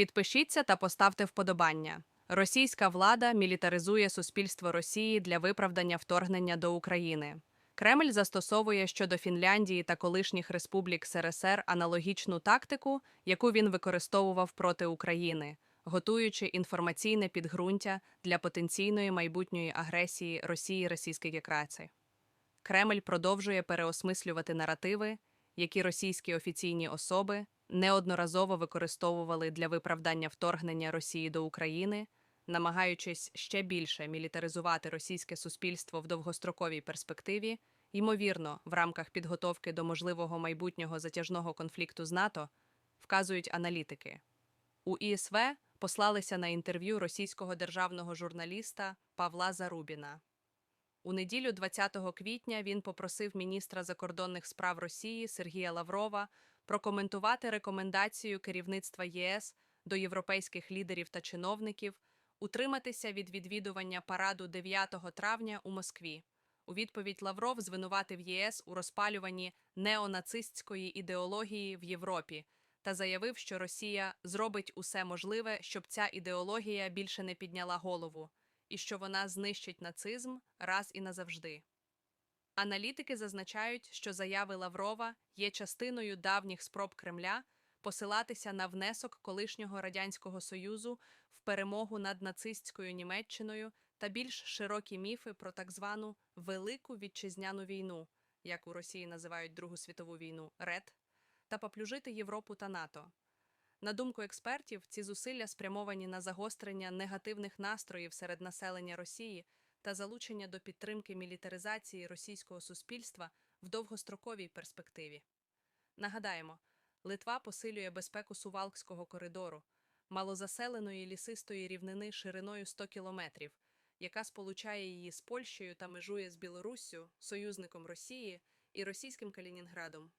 Підпишіться та поставте вподобання. Російська влада мілітаризує суспільство Росії для виправдання вторгнення до України. Кремль застосовує щодо Фінляндії та колишніх республік СРСР аналогічну тактику, яку він використовував проти України, готуючи інформаційне підґрунтя для потенційної майбутньої агресії Росії Російської Федерації. Кремль продовжує переосмислювати наративи, які російські офіційні особи неодноразово використовували для виправдання вторгнення Росії до України, намагаючись ще більше мілітаризувати російське суспільство в довгостроковій перспективі, ймовірно, в рамках підготовки до можливого майбутнього затяжного конфлікту з НАТО, вказують аналітики. У ІСВ послалися на інтерв'ю російського державного журналіста Павла Зарубіна. У неділю 20 квітня він попросив міністра закордонних справ Росії Сергія Лаврова прокоментувати рекомендацію керівництва ЄС до європейських лідерів та чиновників утриматися від відвідування параду 9 травня у Москві. У відповідь Лавров звинуватив ЄС у розпалюванні неонацистської ідеології в Європі та заявив, що Росія зробить усе можливе, щоб ця ідеологія більше не підняла голову, і що вона знищить нацизм раз і назавжди. Аналітики зазначають, що заяви Лаврова є частиною давніх спроб Кремля посилатися на внесок колишнього радянського союзу в перемогу над нацистською Німеччиною та більш широкі міфи про так звану Велику вітчизняну війну, як у Росії називають Другу світову війну РЕД, та поплюжити Європу та НАТО. На думку експертів, ці зусилля спрямовані на загострення негативних настроїв серед населення Росії та залучення до підтримки мілітаризації російського суспільства в довгостроковій перспективі. Нагадаємо, Литва посилює безпеку Сувалкського коридору, малозаселеної лісистої рівнини шириною 100 кілометрів, яка сполучає її з Польщею та межує з Білоруссю, союзником Росії і російським Калінінградом.